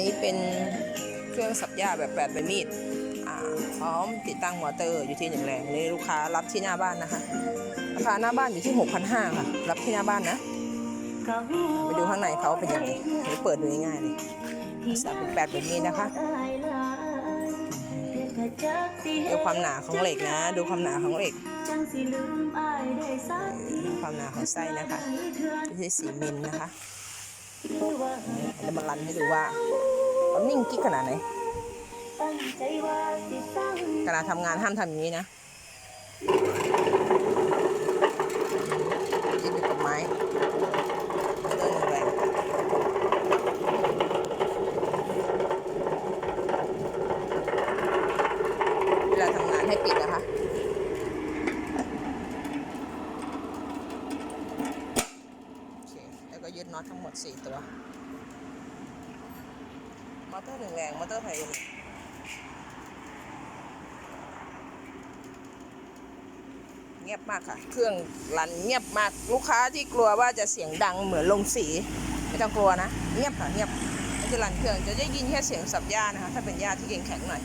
นี้เป็นเครื่องสับหญ้าแบบแปดใบมีดอ่าพร้อมติดตั้งมอเตอร์อยู่ที่หนึ่งแรงนี่ลูกค้ารับที่หน้าบ้านนะคะราคาหน้าบ้านอยู่ที่ 6,500ค่ะ รับที่หน้าบ้านนะไปดูข้างในเขาเป็นยังไงเดี๋ยวเปิดดูง่ายๆเลยสับเป็นแปดใบมีดนะคะดูความหนาของเหล็กนะ ดูความหนาของเหล็กความหนาของไส้นะคะที่สี่มิลนะคะเดี๋ยวมารันให้ดูว่า เขานิ่งกิ๊กขนาดไหนขณะทำงานห้ามทำอย่างนี้นะยืนอยู่กับไม้เดินแรงเวลาทำงานให้ปิดนะคะโอเคแล้วก็ยึดน็อตทั้งหมด 4 ตัว อเตอร์หนึ่งแรงมอเตอร์ไฟเอ็นเงียบมากค่ะ เครื่องรันเงียบมากลูกค้าที่กลัวว่าจะเสียงดังเหมือนลงสี ไม่ต้องกลัวนะ เงียบค่ะเงียบไม่จะรันเครื่องจะได้ยินแค่เสียงสับหญ้านะคะ ถ้าเป็นหญ้าที่แข็งๆหน่อย